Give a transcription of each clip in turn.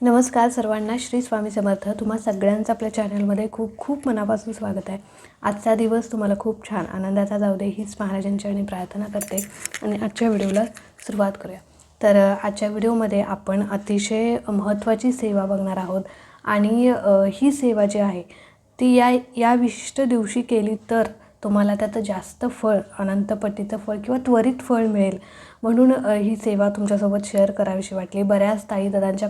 नमस्कार सर्वांना श्री स्वामी समर्थ. तुम्हा सगळ्यांचं आपल्या चॅनलमध्ये खूप खूप मनापासून स्वागत आहे. आजचा दिवस तुम्हाला खूप छान आनंदाचा जाऊ दे हीच महाराजांच्या प्रार्थना करते. आणि आजच्या व्हिडिओला सुरुवात करूया. तर आजच्या व्हिडिओमध्ये आपण अतिशय महत्त्वाची सेवा बघणार आहोत. आणि ही सेवा जी आहे ती या या विशिष्ट दिवशी केली तर तुम्हाला त्याचं जास्त फळ अनंतपट्टीचं फळ किंवा त्वरित फळ मिळेल. म्हणून ही सेवा तुमच्यासोबत शेअर करावीशी वाटली. बऱ्याच ताई दादांच्या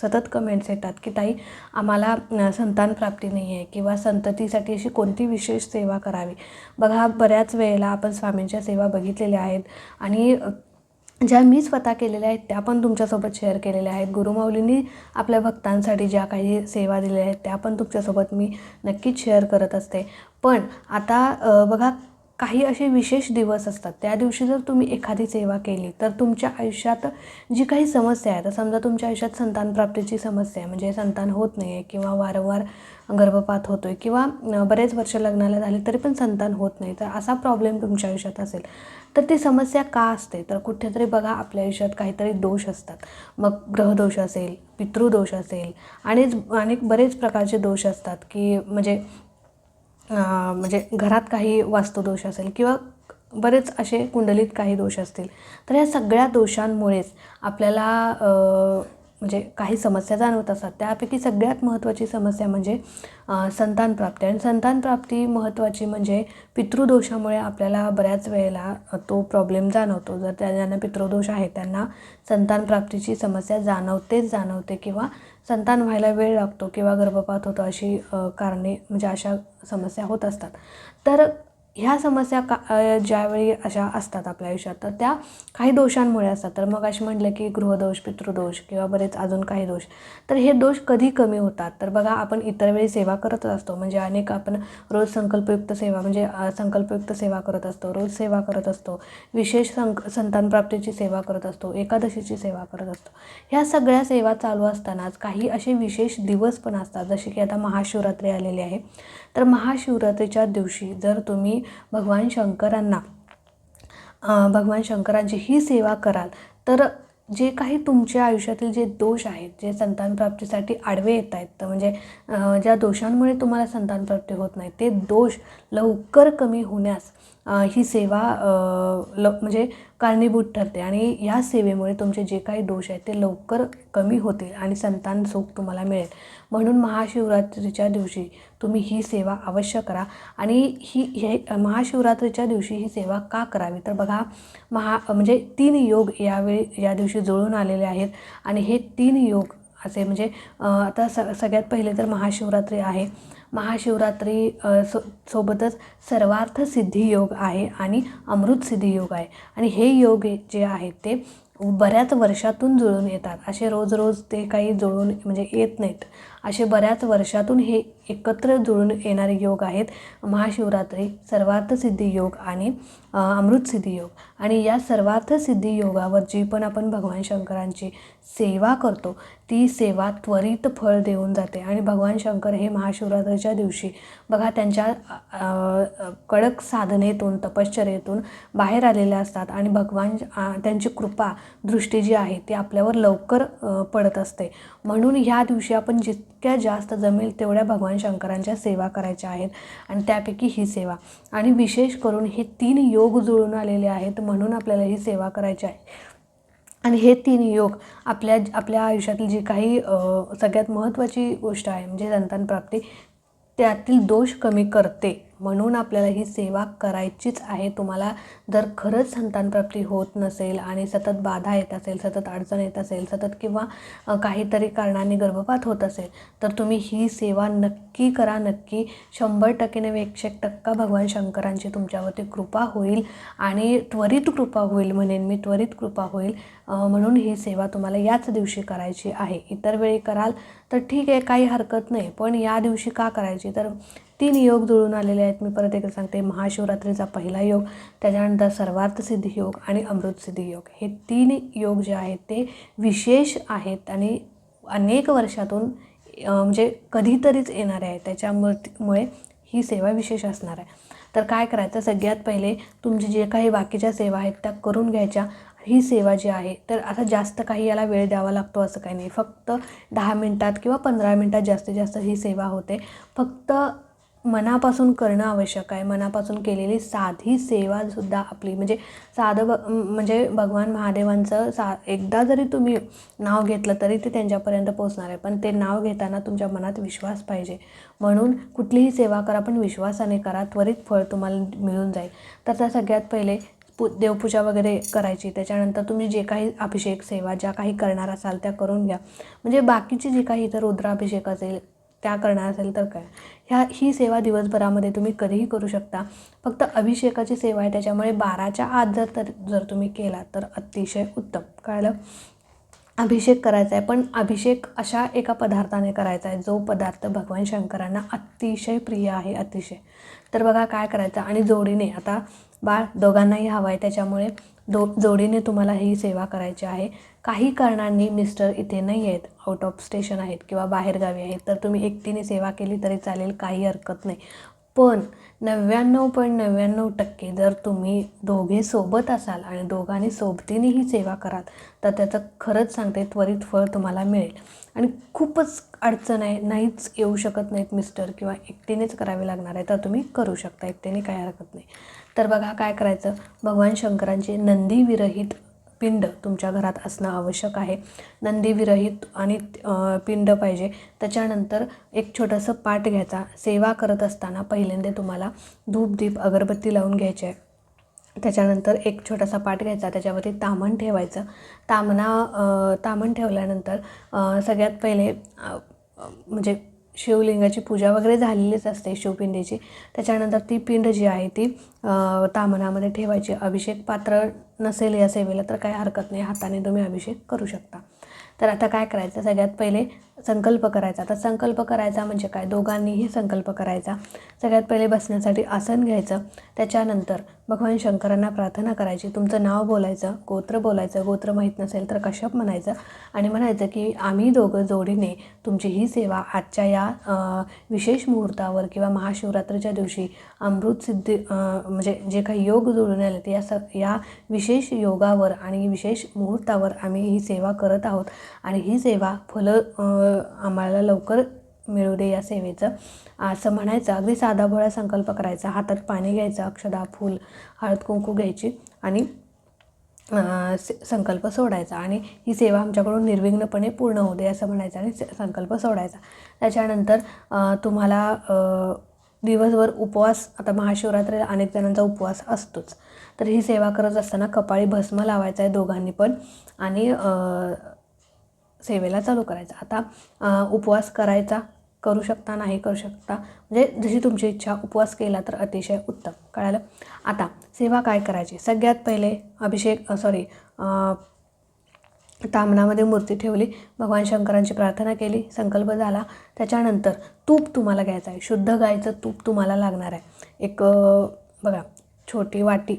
सतत कमेंट्स येतात की ताई आम्हाला संतान प्राप्ती नाही आहे किंवा संततीसाठी अशी कोणती विशेष सेवा करावी? बघा बऱ्याच वेळेला आपण स्वामींच्या सेवा बघितलेल्या आहेत आणि ज्या मी स्वतः केलेल्या आहेत त्या पण तुमच्यासोबत शेअर केलेल्या आहेत. गुरुमाऊलींनी आपल्या भक्तांसाठी ज्या काही सेवा दिलेल्या आहेत त्या पण तुमच्यासोबत मी नक्कीच शेअर करत असते. पण आता बघा काही असे विशेष दिवस असतात. त्या दिवशी जर तुम्ही एखादी सेवा केली तर तुमच्या आयुष्यात जी काही समस्या आहे तर समजा तुमच्या आयुष्यात संतान प्राप्तीची समस्या आहे म्हणजे संतान होत नाही आहे किंवा वारंवार गर्भपात होतो आहे किंवा बरेच वर्ष लग्नाला झाले तरी पण संतान होत नाही तर असा प्रॉब्लेम तुमच्या आयुष्यात असेल. तर ती समस्या का असते? तर कुठेतरी बघा आपल्या आयुष्यात काहीतरी दोष असतात. मग ग्रहदोष असेल पितृदोष असेल आणि अनेक बरेच प्रकारचे दोष असतात की म्हणजे म्हणजे घरात काही वास्तुदोष असेल किंवा बरेच असे कुंडलीत काही दोष असतील तर या सगळ्या दोषांमुळेच आपल्याला म्हणजे काही समस्या जाणवत असतात. त्यापैकी सगळ्यात महत्त्वाची समस्या म्हणजे संतानप्राप्ती आणि संतानप्राप्ती महत्त्वाची म्हणजे पितृदोषामुळे आपल्याला बऱ्याच वेळेला तो प्रॉब्लेम जाणवतो. जर त्या ज्यांना पितृदोष आहे त्यांना संतानप्राप्तीची समस्या जाणवतेच जाणवते किंवा संतान व्हायला वेळ लागतो किंवा गर्भपात होतो अशी कारणे म्हणजे अशा समस्या होत असतात. तर ह्या समस्या का ज्यावेळी अशा असतात आपल्या आयुष्यात तर त्या काही दोषांमुळे असतात. तर मग असे म्हटलं की गृहदोष पितृदोष किंवा बरेच अजून काही दोष. तर हे दोष कधी कमी होतात? तर बघा आपण इतर वेळी सेवा करतच असतो. म्हणजे अनेक आपण रोज संकल्पयुक्त सेवा म्हणजे संकल्पयुक्त सेवा करत असतो. रोज सेवा करत असतो. विशेष संक संतानप्राप्तीची सेवा करत असतो. एकादशीची सेवा करत असतो. ह्या सगळ्या सेवा चालू असतानाच काही असे विशेष दिवस पण असतात. जसे की आता महाशिवरात्री आलेली आहे. तर महाशिवरात्रीच्या दिवशी जर तुम्ही भगवान शंकरांना भगवान शंकरांची ही सेवा कराल तर जे काही तुमच्या आयुष्यातील जे दोष आहेत जे संतान प्राप्तीसाठी आडवे येत आहेत तर म्हणजे ज्या दोषांमुळे तुम्हाला संतान प्राप्ती होत नाही ते दोष लवकर कमी होण्यास ही सेवा ल म्हणजे कारणीभूत ठरते आणि या सेवेमुळे तुमचे जे काही दोष आहेत ते लवकर कमी होतील आणि संतान सुख तुम्हाला मिळेल. म्हणून महाशिवरात्रीच्या दिवशी तुम्ही ही सेवा अवश्य करा आणि ही हे महाशिवरात्रीच्या दिवशी ही सेवा का करावी? तर बघा महा म्हणजे तीन योग यावेळी या दिवशी जुळून आलेले आहेत आणि हे तीन योग असे म्हणजे आता स सगळ्यात पहिले तर महाशिवरात्री आहे. महाशिवरात्री सो सोबतच सर्वार्थ सिद्धी योग आहे आणि अमृत सिद्धी योग आहे. आणि हे योग जे आहेत ते बऱ्याच वर्षातून जुळून येतात. असे रोज रोज ते काही जुळून म्हणजे येत नाहीत. असे बऱ्याच वर्षातून हे एकत्र जुळून येणारे योग आहेत. महाशिवरात्री सर्वार्थ सिद्धी योग आणि अमृतसिद्धी अमृत सिद्धी योग. आणि या सर्वार्थ सिद्धी योगावर जी पण आपण भगवान शंकरांची सेवा करतो ती सेवा त्वरित फळ देऊन जाते. आणि भगवान शंकर हे महाशिवरात्रीच्या दिवशी बघा त्यांच्या कडक साधनेतून तपश्चर्येतून बाहेर आलेले असतात. आणि भगवान त्यांची कृपा दृष्टी जी आहे ती आपल्यावर लवकर पडत असते. म्हणून ह्या दिवशी आपण जितक्या जास्त जमेल तेवढ्या भगवान शंकरांच्या सेवा करायच्या आहेत आणि त्यापैकी ही सेवा. आणि विशेष करून हे तीन योग जुळून आलेले आहेत म्हणून आपल्याला ही सेवा करायची आहे. आणि हे तीन योग आपल्या आपल्या आयुष्यातील जी काही सगळ्यात महत्त्वाची गोष्ट आहे म्हणजे संतान प्राप्ती त्यातील दोष कमी करते. म्हणून आपल्याला ही सेवा करायचीच आहे. तुम्हाला जर खरंच संतानप्राप्ती होत नसेल आणि सतत बाधा येत असेल सतत अडचण येत असेल सतत किंवा काहीतरी कारणाने गर्भपात होत असेल तर तुम्ही ही सेवा नक्की करा. नक्की शंभर टक्केने एकशे एक टक्का भगवान शंकरांची तुमच्यावरती कृपा होईल आणि त्वरित कृपा होईल म्हणेन मी त्वरित कृपा होईल म्हणून ही सेवा तुम्हाला याच दिवशी करायची आहे. इतर वेळी कराल तर ठीक आहे काही हरकत नाही पण या दिवशी का करायची? तर तीन योग जुळून आलेले आहेत. मी परत एकदा सांगते महाशिवरात्रीचा पहिला योग त्याच्यानंतर सर्वार्थ सिद्धी योग आणि अमृत सिद्धी योग. हे तीन योग जे आहेत ते विशेष आहेत आणि अनेक वर्षातून म्हणजे कधीतरीच येणारे आहे त्याच्यामुळे ही सेवा विशेष असणार आहे. तर काय करायचं? सगळ्यात पहिले तुमची जे काही बाकीच्या सेवा आहेत त्या करून घ्यायच्या. ही सेवा जी आहे तर आता जास्त काही याला वेळ द्यावा लागतो असं काही नाही. फक्त दहा मिनटात किंवा पंधरा मिनटात जास्तीत जास्त ही सेवा होते. फक्त मनापासून करणं आवश्यक आहे. मनापासून केलेली साधी सेवासुद्धा आपली म्हणजे साधं ब म्हणजे भगवान महादेवांचं सा एकदा जरी तुम्ही नाव घेतलं तरी ते त्यांच्यापर्यंत पोचणार आहे. पण ते नाव घेताना तुमच्या मनात विश्वास पाहिजे. म्हणून कुठलीही सेवा करा पण विश्वासाने करा. त्वरित फळ तुम्हाला मिळून जाईल. तर त्या सगळ्यात पहिले पू देवपूजा वगैरे करायची. त्याच्यानंतर तुम्ही जे काही अभिषेक सेवा ज्या काही करणार असाल त्या करून घ्या. म्हणजे बाकीची जी काही इतर रुद्राभिषेक असेल त्या करणार असेल तर काय? ह्या ही सेवा दिवसभरामध्ये तुम्ही कधीही करू शकता. फक्त अभिषेकाची सेवा आहे त्याच्यामुळे बाराच्या आत जर तर जर तुम्ही केला तर अतिशय उत्तम. कळलं? अभिषेक करायचा आहे पण अभिषेक अशा एका पदार्थाने करायचा आहे जो पदार्थ भगवान शंकरांना अतिशय प्रिय आहे अतिशय. तर बघा काय करायचं? आणि जोडीने आता बाळ दोघांनाही हवं आहे त्याच्यामुळे दो जोडीने तुम्हाला ही सेवा करायची आहे. काही कारणांनी मिस्टर इथे नाही आहेत. आउट ऑफ स्टेशन आहेत किंवा बाहेरगावी आहेत. तर तुम्ही एकटीने सेवा केली तरी चालेल. काही हरकत नाही. पण नव्याण्णव पॉईंट नव्याण्णव टक्के जर तुम्ही दोघे सोबत असाल आणि दोघांनी सोबतीने ही सेवा कराल तर त्याचं खरंच सांगते त्वरित फळ तुम्हाला मिळेल. आणि खूपच अडचण आहे. नाहीच येऊ शकत नाहीत मिस्टर किंवा एकटीनेच करावी लागणार आहे. तर तुम्ही करू शकता. एकटीने काही हरकत नाही. तर बघा काय करायचं? भगवान शंकरांचे नंदीविरहित पिंड तुमच्या घरात असणं आवश्यक आहे. नंदीविरहित आणि पिंड पाहिजे. त्याच्यानंतर एक छोटंसं पाट घ्यायचा. सेवा करत असताना पहिल्यांदा तुम्हाला धूप दीप अगरबत्ती लावून घ्यायची आहे. त्याच्यानंतर एक छोटासा पाट घ्यायचा. त्याच्यावरती तामण ठेवायचं. तामणा तामण ठेवल्यानंतर सगळ्यात पहिले म्हणजे शिवलिंगाची पूजा वगैरे झालेलीच असते शिवपिंडीची. त्याच्यानंतर ती पिंड जी आहे ती तामणामध्ये ठेवायची. अभिषेक पात्र नसेल या सेवेला तर काही हरकत नाही. हाताने तुम्ही अभिषेक करू शकता. तर आता काय करायचं? सगळ्यात पहिले संकल्प करायचा. आता संकल्प करायचा म्हणजे काय? दोघांनीही संकल्प करायचा. सगळ्यात पहिले बसण्यासाठी आसन घ्यायचं. त्याच्यानंतर भगवान शंकरांना प्रार्थना करायची. तुमचं नाव बोलायचं गोत्र बोलायचं गोत्र माहीत नसेल तर कश्यप म्हणायचं. आणि म्हणायचं की आम्ही दोघं जोडीने तुमची ही सेवा आजच्या या विशेष मुहूर्तावर किंवा महाशिवरात्रीच्या दिवशी अमृतसिद्धी म्हणजे जे काही योग जोडून आले ते या स या विशेष योगावर आणि विशेष मुहूर्तावर आम्ही ही सेवा करत आहोत. आणि ही सेवा फुलं आम्हाला लवकर मिळू दे या सेवेचं. असं म्हणायचं अगदी साधा भोळा संकल्प करायचा. हातात पाणी घ्यायचं अक्षदा फूल हळद कुंकू घ्यायची आणि संकल्प सोडायचा. आणि ही सेवा आमच्याकडून निर्विघ्नपणे पूर्ण होऊ दे असं म्हणायचं आणि संकल्प सोडायचा. त्याच्यानंतर तुम्हाला दिवसभर उपवास आता महाशिवरात्रीला अनेक जणांचा उपवास असतोच. तर ही सेवा करत असताना कपाळी भस्म लावायचा आहे दोघांनी पण. आणि सेवेला चालू करायचा. आता उपवास करायचा करू शकता नाही करू शकता म्हणजे जशी तुमची इच्छा उपवास केला तर अतिशय उत्तम. कळालं? आता सेवा काय करायची? सगळ्यात पहिले अभिषेक सॉरी तामणामध्ये मूर्ती ठेवली भगवान शंकरांची प्रार्थना केली संकल्प झाला. त्याच्यानंतर तूप तुम्हाला घ्यायचं आहे. शुद्ध गायचं तूप तुम्हाला लागणार आहे. एक बघा छोटी वाटी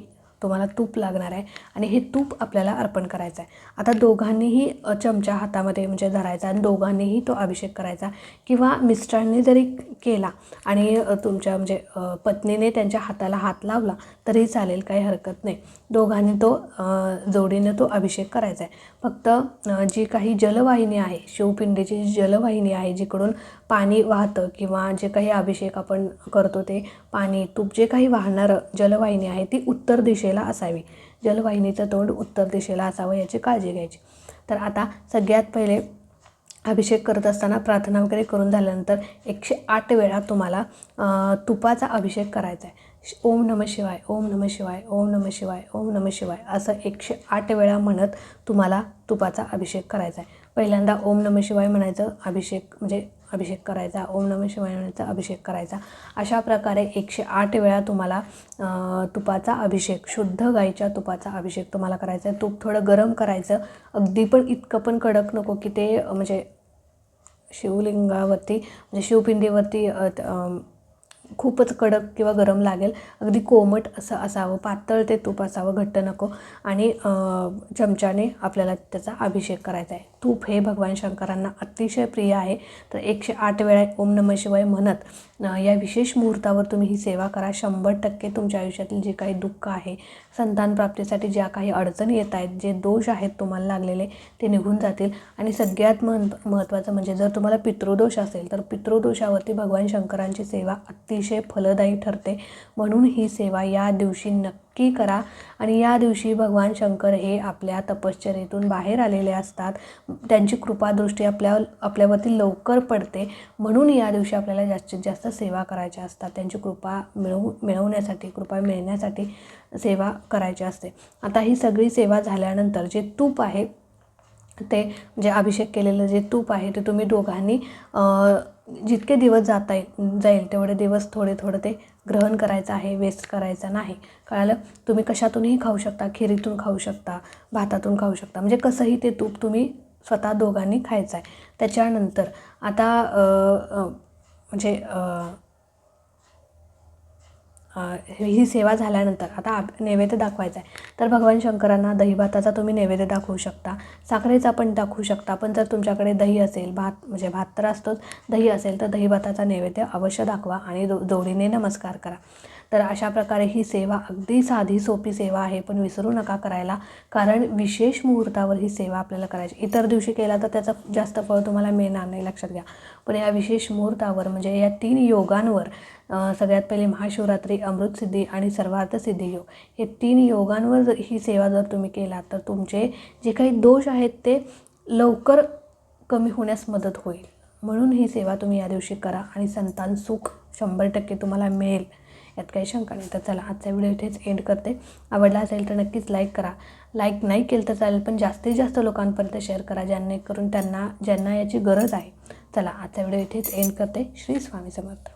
तुम्हाला तूप लागणार आहे आणि हे तूप आपल्याला अर्पण करायचं आहे. आता दोघांनीही चमचा हातामध्ये म्हणजे धरायचा आणि दोघांनीही तो अभिषेक करायचा. किंवा मिस्टरांनी जरी केला आणि तुमच्या म्हणजे पत्नीने त्यांच्या हाताला हात लावला तरी चालेल काही हरकत नाही. दोघांनी तो जोडीने तो अभिषेक करायचा आहे. फक्त जी काही जलवाहिनी आहे शिवपिंडीची जी जलवाहिनी आहे जिकडून पाणी वाहतं किंवा जे काही अभिषेक आपण करतो ते पाणी तूप जे काही वाहणारं जलवाहिनी आहे ती उत्तर दिशेला असावी. जलवाहिनीचं तोंड उत्तर दिशेला असावं याची काळजी घ्यायची. तर आता सगळ्यात पहिले अभिषेक करत असताना प्रार्थना वगैरे करून झाल्यानंतर एकशे आठ वेळा तुम्हाला तुपाचा अभिषेक करायचा आहे ओम नम शिवाय ओम नम शिवाय ओम नम शिवाय ओम नम शिवाय असं एकशे आठ वेळा म्हणत तुम्हाला तुपाचा अभिषेक करायचा आहे पहिल्यांदा ओम नम शिवाय म्हणायचं अभिषेक म्हणजे अभिषेक करायचा ओम नम शिवायचा अभिषेक करायचा. अशा प्रकारे एकशे आठ वेळा तुम्हाला तुपाचा अभिषेक शुद्ध गाईच्या तुपाचा अभिषेक तुम्हाला करायचा आहे. तूप थोडं गरम करायचं. अगदी पण इतकं पण कडक नको की ते म्हणजे शिवलिंगावरती म्हणजे शिवपिंडीवरती खूपच कडक किंवा गरम लागेल. अगदी कोमट असं असावं पातळ ते तूप असावं घट्ट नको. आणि चमच्याने आपल्याला त्याचा अभिषेक करायचा आहे. तूप हे भगवान शंकरांना अतिशय प्रिय आहे. तर एकशे आठ वेळा ओम नमः शिवाय म्हणत या विशेष मुहूर्तावर तुम्ही ही सेवा करा. शंभर टक्के तुमच्या आयुष्यातील जे काही दुःख आहे संतान प्राप्तीसाठी ज्या काही अडचणी येत आहेत जे दोष आहेत तुम्हाला लागलेले ते निघून जातील. आणि सगळ्यात मह महत्त्वाचं म्हणजे जर तुम्हाला पितृदोष असेल तर पितृदोषावरती भगवान शंकरांची सेवा अतिशय फलदायी ठरते. म्हणून ही सेवा या दिवशी नक्की करा. आणि या दिवशी भगवान शंकर हे आपल्या तपश्चर्येतून बाहेर आलेले असतात. त्यांची कृपादृष्टी आपल्या आपल्यावरती लवकर पडते. म्हणून या दिवशी आपल्याला जास्तीत जास्त सेवा करायच्या असतात. त्यांची कृपा मिळवू मिळवण्यासाठी कृपा मिळण्यासाठी सेवा करायची असते. आता ही सगळी सेवा झाल्यानंतर जे तूप आहे ते जे अभिषेक केलेलं जे तूप आहे ते तुम्ही दोघांनी जितके दिवस जाता येईल जाईल तेवढे दिवस थोडे थोडं ते ग्रहण करायचं आहे वेस्ट करायचं नाही. कळालं? तुम्ही कशातूनही खाऊ शकता खिरीतून खाऊ शकता भातातून खाऊ शकता. म्हणजे कसंही ते तूप तुम्ही स्वतः दोघांनी खायचं आहे. त्याच्यानंतर आता म्हणजे ही सेवा झाल्यानंतर आता आप नैवेद्य दाखवायचा आहे. तर भगवान शंकरांना दहीभाताचा तुम्ही नैवेद्य दाखवू शकता. साखरेचा पण दाखवू शकता. पण जर तुमच्याकडे दही असेल भात म्हणजे भात तर असतोच. दही असेल तर दहीभाताचा नैवेद्य अवश्य दाखवा आणि दो जोडीने नमस्कार करा. तर अशा प्रकारे ही सेवा अगदी साधी सोपी सेवा आहे. पण विसरू नका करायला कारण विशेष मुहूर्तावर ही सेवा आपल्याला करायची. इतर दिवशी केला तर त्याचं जास्त फळ तुम्हाला मिळणार नाही लक्षात घ्या. पण या विशेष मुहूर्तावर म्हणजे या तीन योगांवर सगळ्यात पहिले महाशिवरात्री अमृतसिद्धी आणि सर्वार्थ सिद्धी योग. हे तीन योगांवर जर ही सेवा जर तुम्ही केला तर तुमचे जे काही दोष आहेत ते लवकर कमी होण्यास मदत होईल. म्हणून ही सेवा तुम्ही या दिवशी करा आणि संतान सुख शंभर टक्के तुम्हाला मिळेल. यात काही शंका नाही. तर चला आजचा व्हिडिओ इथेच एंड करते. आवडला असेल तर नक्कीच लाईक करा. लाईक नाही केलं तर चालेल पण जास्तीत जास्त लोकांपर्यंत शेअर करा जेणेकरून त्यांना ज्यांना याची गरज आहे. चला आजचा व्हिडिओ इथेच एंड करते. श्री स्वामी समर्थ.